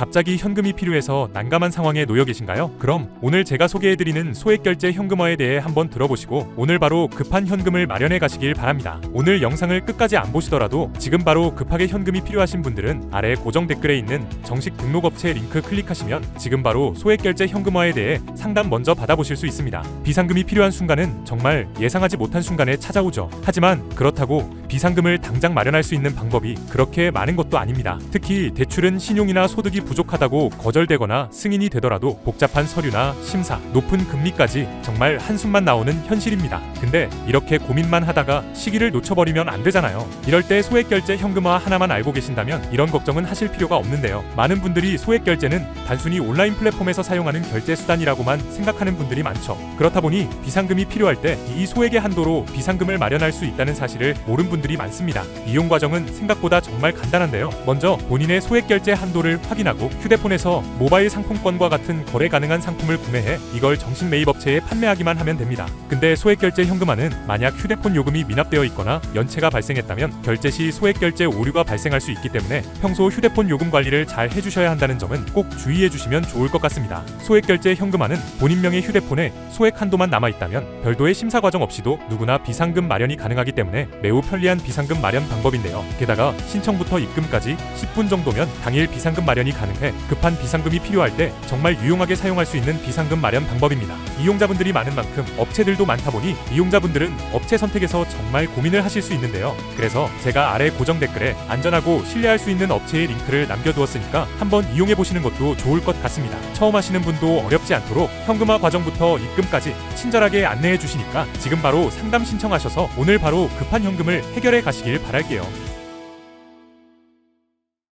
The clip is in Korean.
갑자기 현금이 필요해서 난감한 상황에 놓여 계신가요? 그럼 오늘 제가 소개해드리는 소액결제 현금화에 대해 한번 들어보시고 오늘 바로 급한 현금을 마련해 가시길 바랍니다. 오늘 영상을 끝까지 안 보시더라도 지금 바로 급하게 현금이 필요하신 분들은 아래 고정 댓글에 있는 정식 등록업체 링크 클릭하시면 지금 바로 소액결제 현금화에 대해 상담 먼저 받아보실 수 있습니다. 비상금이 필요한 순간은 정말 예상하지 못한 순간에 찾아오죠. 하지만 그렇다고 비상금을 당장 마련할 수 있는 방법이 그렇게 많은 것도 아닙니다. 특히 대출은 신용이나 소득이 부족하다고 거절되거나 승인이 되더라도 복잡한 서류나 심사, 높은 금리까지 정말 한숨만 나오는 현실입니다. 근데 이렇게 고민만 하다가 시기를 놓쳐버리면 안 되잖아요. 이럴 때 소액 결제 현금화 하나만 알고 계신다면 이런 걱정은 하실 필요가 없는데요. 많은 분들이 소액 결제는 단순히 온라인 플랫폼에서 사용하는 결제 수단이라고만 생각하는 분들이 많죠. 그렇다 보니 비상금이 필요할 때 이 소액의 한도로 비상금을 마련할 수 있다는 사실을 모르는 분들이 많습니다. 이용 과정은 생각보다 정말 간단한데요. 먼저 본인의 소액 결제 한도를 확인하고 휴대폰에서 모바일 상품권과 같은 거래 가능한 상품을 구매해 이걸 정식 매입 업체에 판매하기만 하면 됩니다. 근데 소액 결제 현금화는 만약 휴대폰 요금이 미납되어 있거나 연체가 발생했다면 결제 시 소액 결제 오류가 발생할 수 있기 때문에 평소 휴대폰 요금 관리를 잘 해주셔야 한다는 점은 꼭 주의해 주시면 좋을 것 같습니다. 소액 결제 현금화는 본인 명의 휴대폰에 소액 한도만 남아 있다면 별도의 심사 과정 없이도 누구나 비상금 마련이 가능하기 때문에 매우 편리 한 비상금 마련 방법인데요. 게다가 신청부터 입금까지 10분 정도면 당일 비상금 마련이 가능해 급한 비상금이 필요할 때 정말 유용하게 사용할 수 있는 비상금 마련 방법입니다. 이용자분들이 많은 만큼 업체들도 많다 보니 이용자분들은 업체 선택에서 정말 고민을 하실 수 있는데요. 그래서 제가 아래 고정 댓글에 안전하고 신뢰할 수 있는 업체의 링크를 남겨두었으니까 한번 이용해 보시는 것도 좋을 것 같습니다. 처음 하시는 분도 어렵지 않도록 현금화 과정부터 입금까지 친절하게 안내해 주시니까 지금 바로 상담 신청하셔서 오늘 바로 급한 현금을 해결해 가시길 바랄게요.